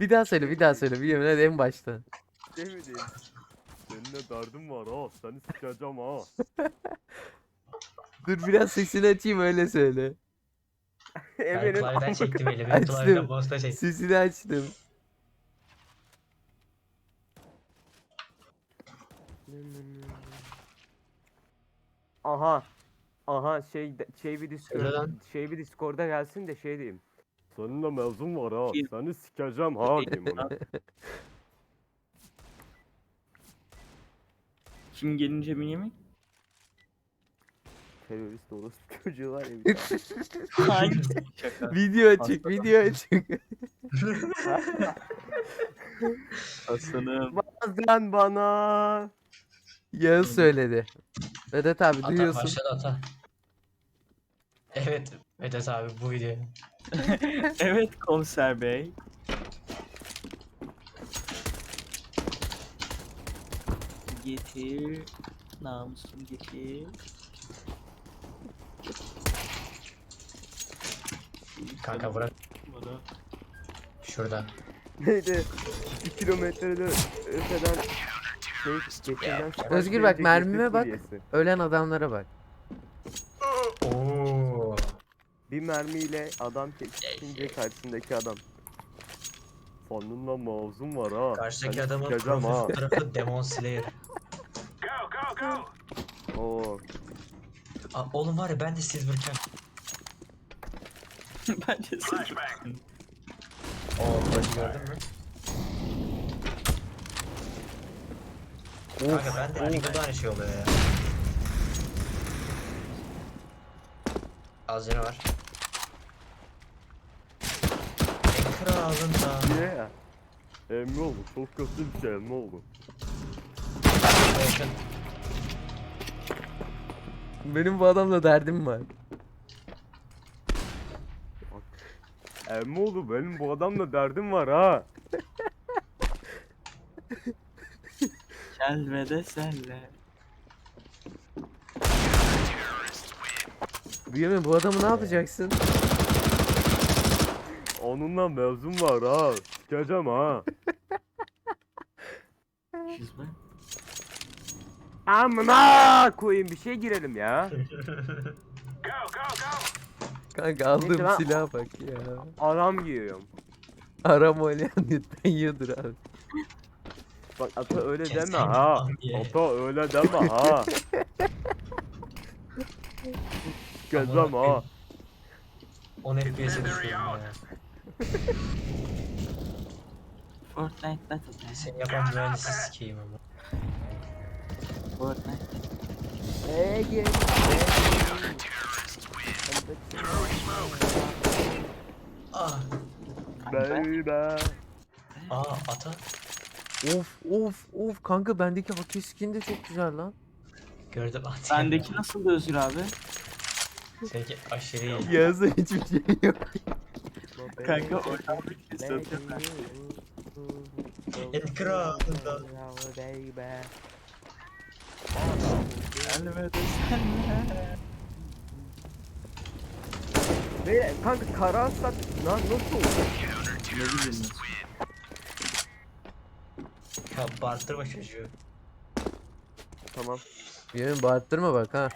Bir daha söyle bir daha söyle. Bir yemin hadi en mi diyeyim? Seninle derdim var ha. Seni sikeceğim ha. Dur biraz sesini açayım öyle söyle. Ben Emir'in klavyeden çektim elimi. Açtım. Klavyeden mouse'da çektim. Sesini açtım. Aha. Aha şey şey bir Discord lan. şey bir Discord'a gelsin de şey diyeyim. Seninle mevzum var ha. Seni sikeceğim ha diyeyim ona. Kim gelince mi yemek? Terörist orospu çocuğu var ya. bir tane. Hangisi? Şaka. Video açık video açık. Aslanım. Bazen bana. Yağız söyledi. Vedat abi Ata duyuyorsun. başladı ata. Evet Vedat abi bu video. Evet komiser bey. Getir. Namusum getir. Kanka bırak Bunu. şurada. Neydi? 2 kilometrede öteden şey geçirden Özgür bak, mermime bak. Ölen adamlara bak. Oo. Bir mermiyle adam çekince karşısındaki adam. Sonunda mavzum var ha. Karşıdaki Seni adamın sikeceğim profil ha. fotoğrafı Demon Slayer. Oo. Aa, oğlum var ya ben de Silverken. Bence sen. Oo gördün mü? Kanka ben de Eagle'da aynı şey oluyor ya. Az canı var. Ekralında. Niye ya? Emmi oldu. Çok kötü bir şey emmi oldu. Benim bu adamla derdim var. Emmi oldu benim bu adamla derdim var ha. Gel ve de senle. Büyüme bu adamı ne yapacaksın? Onunla mevzum var ha. Sikeceğim ha. Yüzme. Amına koyayım bir şey girelim ya. Kanka aldığım Neyse ben- silaha bak ya. Aram giyiyorum. Aram oynayan lütfen yiyordur abi. Bak ata öyle Kes deme ha. lan. Ata öyle deme ha. Sikeceğim ha. koyayım. 10 FPS'e düşüyorum ya. Fortnite Battle Pass. Seni yapan mühendisi sikeyim ama. Fortnite Ege. Ah. Baby. Aa ata. Of of of kanka bendeki haki skin de çok güzel lan. Gördüm at. Sendeki nasıl Özgür abi? Seninki aşırı iyi. Yağız'da hiçbir şey yok. Kanka oradan bir ses atıyor. Ekralında. Gel ve de senle. Ve kanka kara aslan lan nasıl oldu? Ne bileyim nasıl. Ya bağırtırma çocuğu. Tamam. Büyüme bağırttırma bak ha.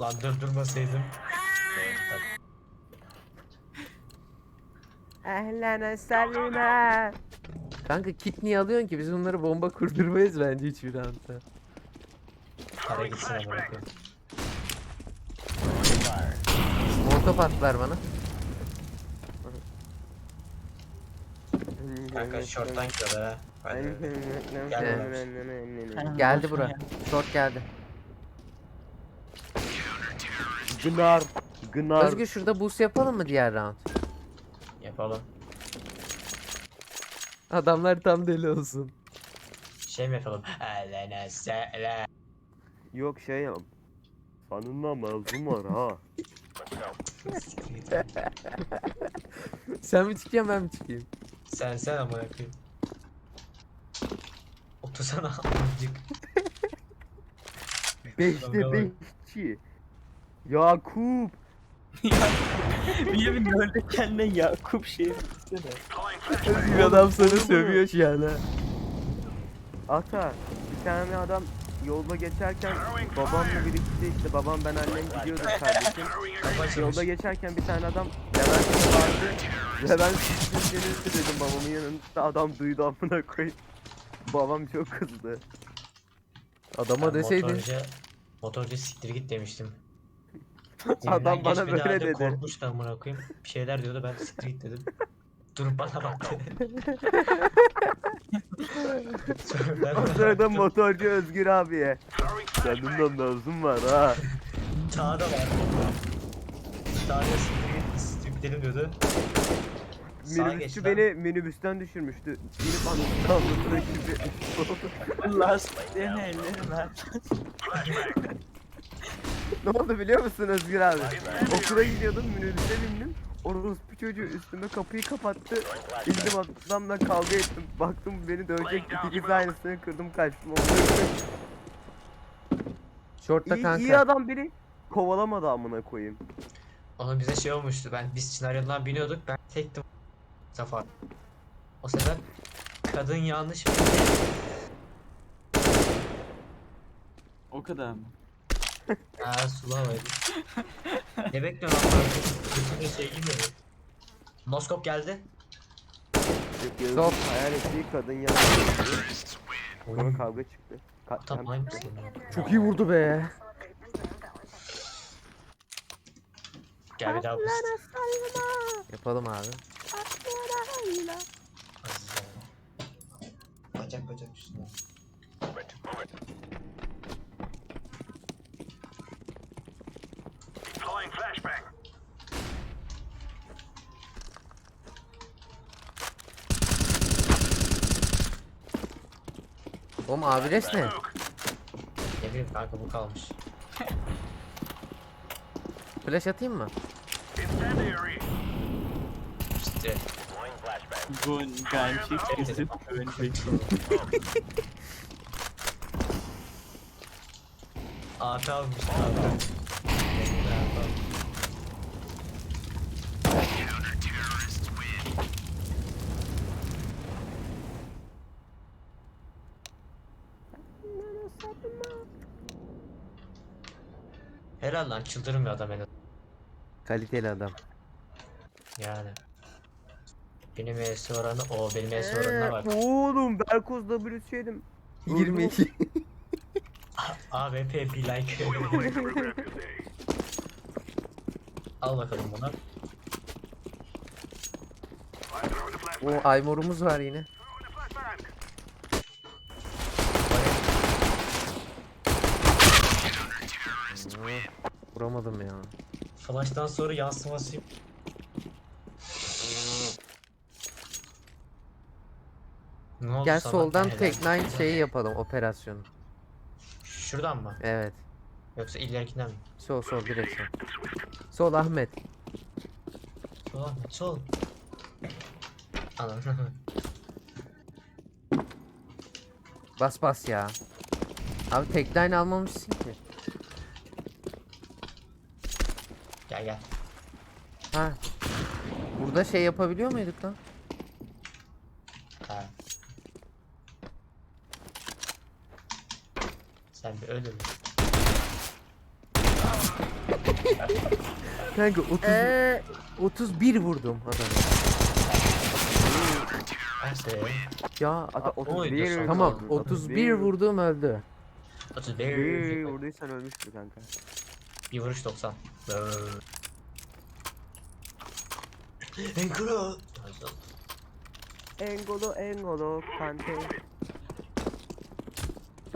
Lan durdurmasaydım. Tabii. Ehlen selime. Kanka kit niye alıyorsun ki? Biz bunları bomba kurdurmayız bence hiçbir anda. Para gitsin amına koyayım. Attılar bana. Kanka short'tan gidiyorlar ha. Hadi. Geldi bura. Short geldi. Gınar. Gınar. Özgür şurada boost yapalım mı diğer round? Yapalım. Adamlar tam deli olsun. Şey mi yapalım? Alena sele. Yok şey yap. Sanınla mevzum var ha. Sen mi çıkacaksın ben mi çıkayım? Sen sen amına koyayım. Otursana amcık. Beşte beşçi. Yakup. Bir yemin öyle kendine Yakup şey yapsana. Özgür adam sana sövüyor şu an ha. Ata bir tane adam yolda geçerken babamla birlikte işte babam ben annem gidiyorduk kardeşim. Yolda geçerken bir tane adam Levent vardı. Levent seni dedim babamın yanında adam duydu amına koyayım. Babam çok kızdı. Adama Ben deseydin. Motorcu, motorcu siktir git demiştim. Adam bana geçmedi böyle dedi. Korkmuştu amına koyayım. Bir şeyler diyordu ben git dedim. Durup bana baktı. O sırada motorcu Özgür abiye. Kendimden nazım var ha. Çağda var. Çağda git siktir gidelim diyordu. Sağa Minibüsçü lan. beni minibüsten düşürmüştü. Binip anasını anlatına gibi. Lastiklerini ellerine. Ne oldu biliyor musun Özgür abi? Okula gidiyordum minibüse bindim. Orospu çocuğu üstüme kapıyı kapattı. İndim adamla kavga ettim. Baktım beni dövecek. İkiz aynısını kırdım kaçtım. Şortta iyi, kanka. iyi adam biri kovalamadı amına koyayım. Onun bize şey olmuştu. Ben biz senaryodan biniyorduk. Ben tektim. Safa. O sefer kadın yanlış. O kadar mı? Ha sulu havaydı. ne bekliyorsun lan? Bütün şey girmedi. Noskop geldi. Stop. hayal ettiği kadın yanlış. Sonra kavga çıktı. Ka- Tam aynısı. Çok iyi vurdu be. Gel bir daha boost. Yapalım abi. Bacak bacak üstüne. Oğlum abi res ne? Ne bileyim kanka bu kalmış. Flash atayım mı? İşte. Gun, gançik, kesip, önceki. AP almış abi. Helal lan çıldırmıyor adam en azından. Kaliteli adam. Yani. Benim ES oranı o benim ES oranına bak. Ee, Oğlum Berkoz W'si yedim. 22. AWP be like. Al bakalım bunu. O Aymor'umuz var yine. Vuramadım ya. Flash'tan sonra yansıması Ne oldu Gel sana? soldan Helal. tek nine şeyi yapalım operasyonu. Şuradan mı? Evet. Yoksa ilerikinden mi? Sol sol direkt sol. Sol Ahmet. Sol Ahmet sol. Anam. Bas bas ya. Abi tek line almamışsın ki. Gel gel. Ha. Burada şey yapabiliyor muyduk lan? Ha. Sen bir ölür? Kanka 30 31 vurdum adamı. Ya Ata a- 31 son. tamam vurdun, 31 vurdum öldü. 31. Bir vurduysan ölmüştür kanka. Bir vuruş 90. Enkro. Engolo engolo kante.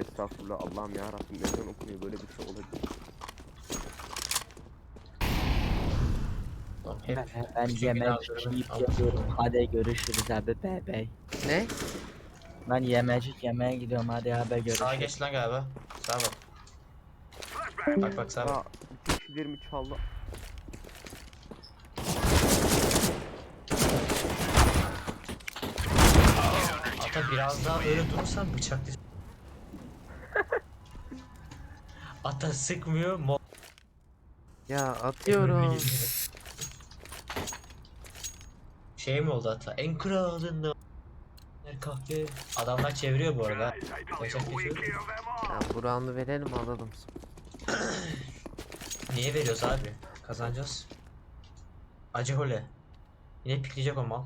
Estağfurullah Allah'ım ya Rabbim neden okunuyor böyle bir şey olabilir. Hep Ben, bütün yemek günahlarımı yiyip al. yapıyorum. Hadi görüşürüz abi bye bye. Ne? Ben yemecik yemeğe gidiyorum hadi abi görüşürüz. Sağa geç lan galiba. Sağa bak. Bak bak sağa bak. Kişilerimi çaldı. Ata biraz daha böyle durursan bıçaklı. Ata sıkmıyor mo. Ya atıyorum. Şey mi oldu hatta? En kralında. Her kahve. Adamlar çeviriyor bu arada. Kaçak geçiyor. Ya bu roundu verelim alalım. Niye veriyoruz abi? Kazanacağız. Acı hole. Yine pikleyecek o mal.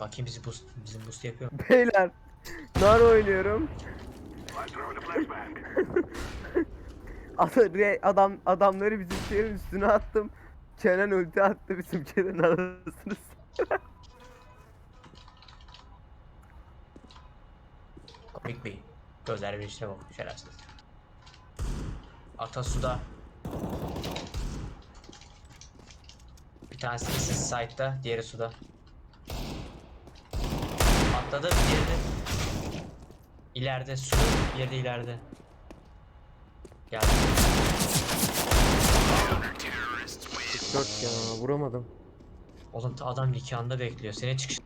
Bakayım bizi boost, bizim boost yapıyor? Beyler. Nar oynuyorum. Adam adamları bizim şeyin üstüne attım. Kenan ulti attı bizim Kenan arasını. Komik bir gözler bir işte bak şerefsiz. Ata suda. Bir tanesi siz site'da, diğeri suda. Atladı, diğeri de ileride, su, diğeri de ileride. Geldi. 4 ya vuramadım. Oğlum adam nikahında bekliyor. Seni çıkış.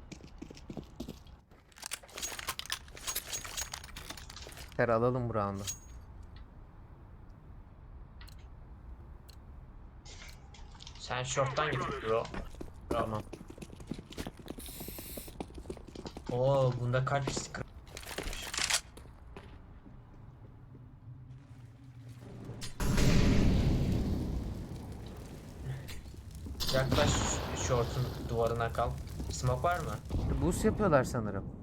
Ter alalım bu roundu. Sen short'tan git bro. Tamam. Oo bunda sıkı. Yaklaş short'un duvarına kal. Smoke var mı? Boost yapıyorlar sanırım.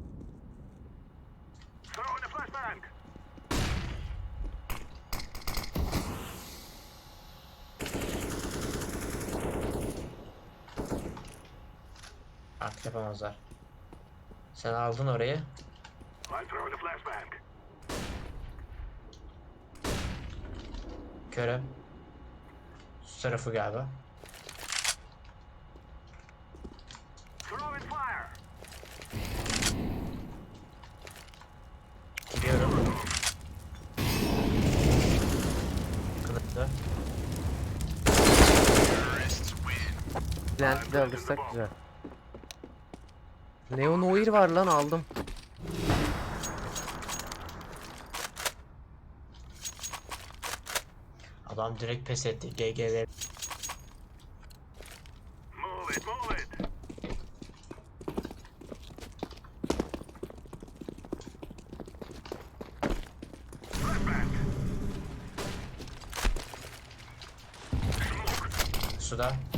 Artık yapamazlar. Sen aldın orayı. Körem. Şu tarafı galiba. Gidiyorum. Kılıçlı. De alırsak güzel. Neon Oir var lan aldım. Adam direkt pes etti. GGV. Suda.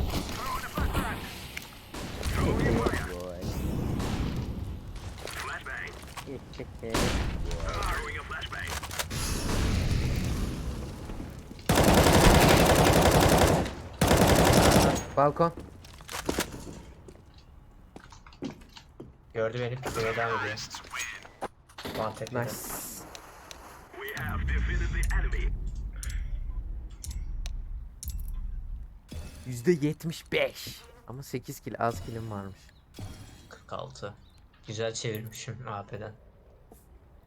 Balkon. Gördü beni. Piklemeye devam ediyor. Yedi. Nice. Yüzde yetmiş beş. Ama 8 kill az killim varmış. 46. Güzel çevirmişim AP'den.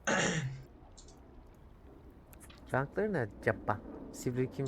Rankları ne? Cappa. Sivri kim?